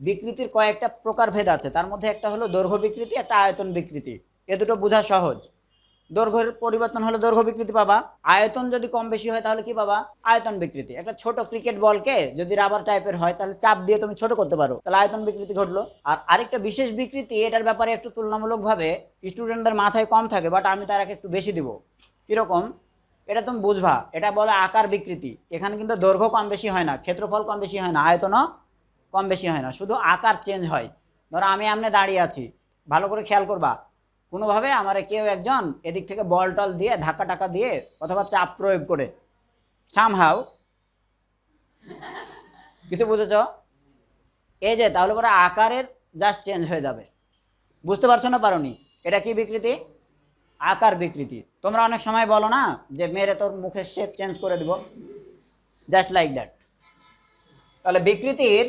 বিকৃতির কয়েকটা প্রকারভেদ আছে। তার মধ্যে একটা হলো দৈর্ঘ্য বিকৃতি, একটা আয়তন বিকৃতি। এ দুটো বোঝা সহজ। দৈর্ঘ্যের পরিবর্তন হলে দৈর্ঘ্য বিকৃতি পাবা। আয়তন যদি কম বেশি হয় তাহলে কি পাবা? আয়তন বিকৃতি। একটা ছোট ক্রিকেট বলকে যদি রাবার টাইপের হয় তাহলে চাপ দিয়ে তুমি ছোট করতে পারো। তাহলে আয়তন বিকৃতি ঘটলো। আর আরেকটা বিশেষ বিকৃতি, এটার ব্যাপারে একটু তুলনামূলকভাবে স্টুডেন্টদের মাথায় কম থাকে বাট আমি তার একটু বেশি দিব। কীরকম? এটা তুমি বুঝবা। এটা বলে আকার বিকৃতি। এখানে কিন্তু দৈর্ঘ্য কম বেশি হয় না, ক্ষেত্রফল কম বেশি হয় না, আয়তনও কম বেশি হয় না, শুধু আকার চেঞ্জ হয়। ধরো আমি আমনে দাঁড়িয়ে আছি, ভালো করে খেয়াল করবা। কোনোভাবে আমার কেউ একজন এদিক থেকে বল টল দিয়ে ধাক্কা টাকা দিয়ে অথবা চাপ প্রয়োগ করে সামহাও কিছু বুঝেছ? এই যে, তাহলে পরে আকারের জাস্ট চেঞ্জ হয়ে যাবে। বুঝতে পারছ না পারোনি? এটা কি বিকৃতি? আকার বিকৃতি। তোমরা অনেক সময় বলো না যে, মেরে তোর মুখের শেপ চেঞ্জ করে দিব। জাস্ট লাইক দ্যাট তাহলে বিকৃতির